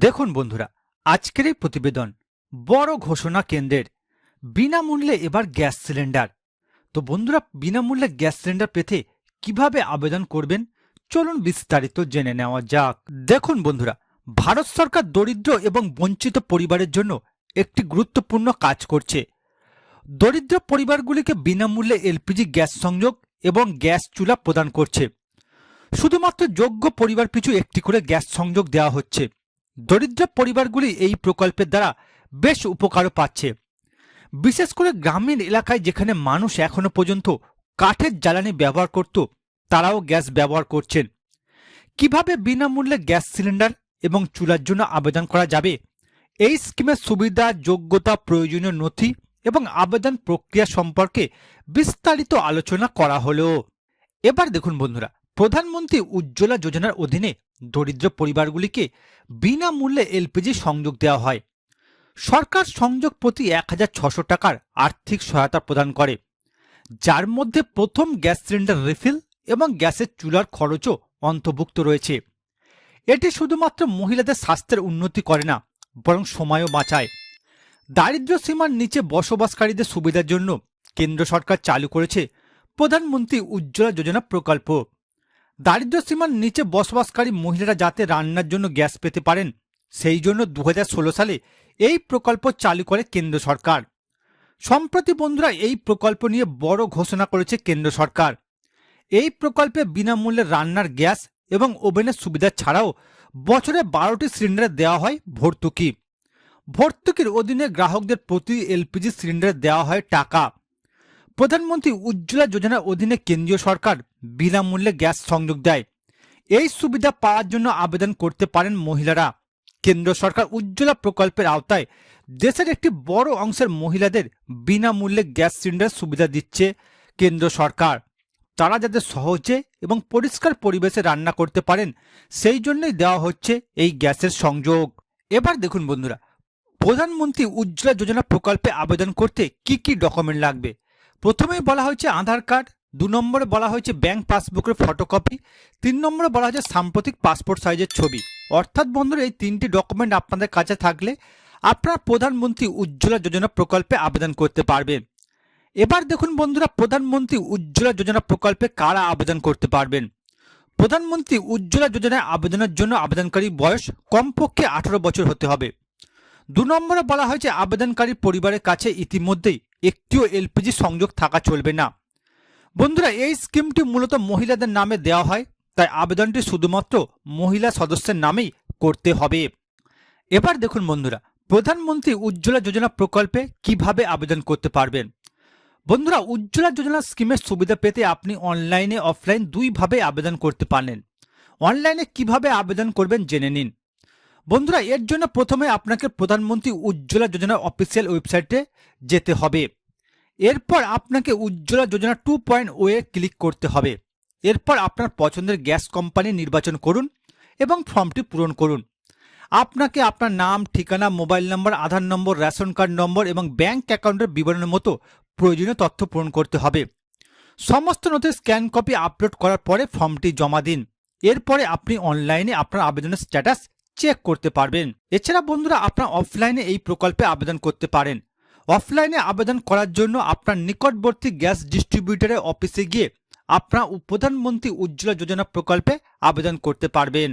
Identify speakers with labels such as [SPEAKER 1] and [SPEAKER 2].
[SPEAKER 1] দেখুন বন্ধুরা, আজকের এই প্রতিবেদন বড় ঘোষণা কেন্দ্রের। বিনামূল্যে এবার গ্যাস সিলিন্ডার। তো বন্ধুরা, বিনামূল্যে গ্যাস সিলিন্ডার পেতে কীভাবে আবেদন করবেন? চলুন বিস্তারিত জেনে নেওয়া যাক। দেখুন বন্ধুরা, ভারত সরকার দরিদ্র এবং বঞ্চিত পরিবারের জন্য একটি গুরুত্বপূর্ণ কাজ করছে। দরিদ্র পরিবারগুলিকে বিনামূল্যে এলপিজি গ্যাস সংযোগ এবং গ্যাস চুলা প্রদান করছে। শুধুমাত্র যোগ্য পরিবার পিছু একটি করে গ্যাস সংযোগ দেওয়া হচ্ছে। দরিদ্র পরিবারগুলি এই প্রকল্পের দ্বারা বেশ উপকারও পাচ্ছে। বিশেষ করে গ্রামীণ এলাকায় যেখানে মানুষ এখনও পর্যন্ত কাঠের জ্বালানি ব্যবহার করত, তারাও গ্যাস ব্যবহার করছেন। কীভাবে বিনামূল্যে গ্যাস সিলিন্ডার এবং চুলার জন্য আবেদন করা যাবে? এই স্কিমের সুবিধা, যোগ্যতা, প্রয়োজনীয় নথি এবং আবেদন প্রক্রিয়া সম্পর্কে বিস্তারিত আলোচনা করা হলো। এবার দেখুন বন্ধুরা প্রধানমন্ত্রী উজ্জ্বলা যোজনার অধীনে দরিদ্র পরিবারগুলিকে বিনামূল্যে এলপিজি সংযোগ দেওয়া হয়। সরকার সংযোগ প্রতি এক হাজার ছশো টাকার আর্থিক সহায়তা প্রদান করে, যার মধ্যে প্রথম গ্যাস সিলিন্ডার রিফিল এবং গ্যাসের চুলার খরচও অন্তর্ভুক্ত রয়েছে। এটি শুধুমাত্র মহিলাদের স্বাস্থ্যের উন্নতি করে না, বরং সময়ও বাঁচায়। দারিদ্র্য সীমার নিচে বসবাসকারীদের সুবিধার জন্য কেন্দ্র সরকার চালু করেছে প্রধানমন্ত্রী উজ্জ্বলা যোজনা প্রকল্প। দারিদ্র্য সীমার নিচে বসবাসকারী মহিলারা যাতে রান্নার জন্য গ্যাস পেতে পারেন, সেই জন্য দু হাজার ষোলো সালে এই প্রকল্প চালু করে কেন্দ্র সরকার। সম্প্রতি বন্ধুরা, এই প্রকল্প নিয়ে বড় ঘোষণা করেছে কেন্দ্র সরকার। এই প্রকল্পে বিনামূল্যে রান্নার গ্যাস এবং ওভেনের সুবিধা ছাড়াও বছরে বারোটি সিলিন্ডার দেওয়া হয় ভর্তুকি। ভর্তুকির অধীনে গ্রাহকদের প্রতি এলপিজি সিলিন্ডার দেওয়া হয় টাকা। প্রধানমন্ত্রী উজ্জ্বলা যোজনার অধীনে কেন্দ্রীয় সরকার বিনামূল্যে গ্যাস সংযোগ দেয়। এই সুবিধা পাওয়ার জন্য আবেদন করতে পারেন মহিলারা। কেন্দ্র সরকার উজ্জ্বলা প্রকল্পের আওতায় দেশের একটি বড় অংশের মহিলাদের বিনামূল্যে গ্যাস সিলিন্ডার সুবিধা দিচ্ছে কেন্দ্র সরকার। তারা যাতে সহজে এবং পরিষ্কার পরিবেশে রান্না করতে পারেন, সেই জন্যই দেওয়া হচ্ছে এই গ্যাসের সংযোগ। এবার দেখুন বন্ধুরা, প্রধানমন্ত্রী উজ্জ্বলা যোজনা প্রকল্পে আবেদন করতে কি কি ডকুমেন্ট লাগবে? প্রথমেই বলা হয়েছে আধার কার্ড, দু নম্বরে বলা হয়েছে ব্যাংক পাসবুকের ফটোকপি, তিন নম্বরে বলা হয়েছে সাম্প্রতিক পাসপোর্ট সাইজের ছবি। অর্থাৎ বন্ধুরা, এই তিনটি ডকুমেন্ট আপনাদের কাছে থাকলে আপনারা প্রধানমন্ত্রী উজ্জ্বলা যোজনা প্রকল্পে আবেদন করতে পারবেন। এবার দেখুন বন্ধুরা, প্রধানমন্ত্রী উজ্জ্বলা যোজনা প্রকল্পে কারা আবেদন করতে পারবেন? প্রধানমন্ত্রী উজ্জ্বলা যোজনায় আবেদনের জন্য আবেদনকারী বয়স কমপক্ষে আঠারো বছর হতে হবে। দু নম্বরে বলা হয়েছে আবেদনকারী পরিবারের কাছে ইতিমধ্যেই একটিও এলপিজি সংযোগ থাকা চলবে না। বন্ধুরা, এই স্কিমটি মূলত মহিলাদের নামে দেওয়া হয়, তাই আবেদনটি শুধুমাত্র মহিলা সদস্যের নামেই করতে হবে। এবার দেখুন বন্ধুরা, প্রধানমন্ত্রী উজ্জ্বলা যোজনা প্রকল্পে কীভাবে আবেদন করতে পারবেন? বন্ধুরা, উজ্জ্বলা যোজনা স্কিমের সুবিধা পেতে আপনি অনলাইনে, অফলাইন দুইভাবে আবেদন করতে পারেন অনলাইনে কীভাবে আবেদন করবেন জেনে নিন। বন্ধুরা, এর জন্য প্রথমে আপনাকে প্রধানমন্ত্রী উজ্জ্বলা যোজনার অফিসিয়াল ওয়েবসাইটে যেতে হবে। এরপর আপনাকে Ujjwala Yojana two point O click করতে হবে। এরপর আপনার পছন্দের গ্যাস কোম্পানি নির্বাচন করুন এবং ফর্মটি পূরণ করুন। আপনাকে আপনার নাম, ঠিকানা, mobile number, Aadhaar number, ration card number এবং ব্যাংক অ্যাকাউন্টের বিবরণের মতো প্রয়োজনীয় তথ্য পূরণ করতে হবে। সমস্ত নথির স্ক্যান, কপি, আপলোড করার পরে ফর্মটি জমা দিন। এরপরে আপনি অনলাইনে আপনার আবেদনের স্ট্যাটাস চেক করতে পারবেন। এছাড়া বন্ধুরা আপনার অফলাইনে এই প্রকল্পে আবেদন করতে পারেন। অফলাইনে আবেদন করার জন্য আপনার নিকটবর্তী গ্যাস ডিস্ট্রিবিউটরের অফিসে গিয়ে আপনার প্রধানমন্ত্রী উজ্জ্বলা যোজনা প্রকল্পে আবেদন করতে পারবেন।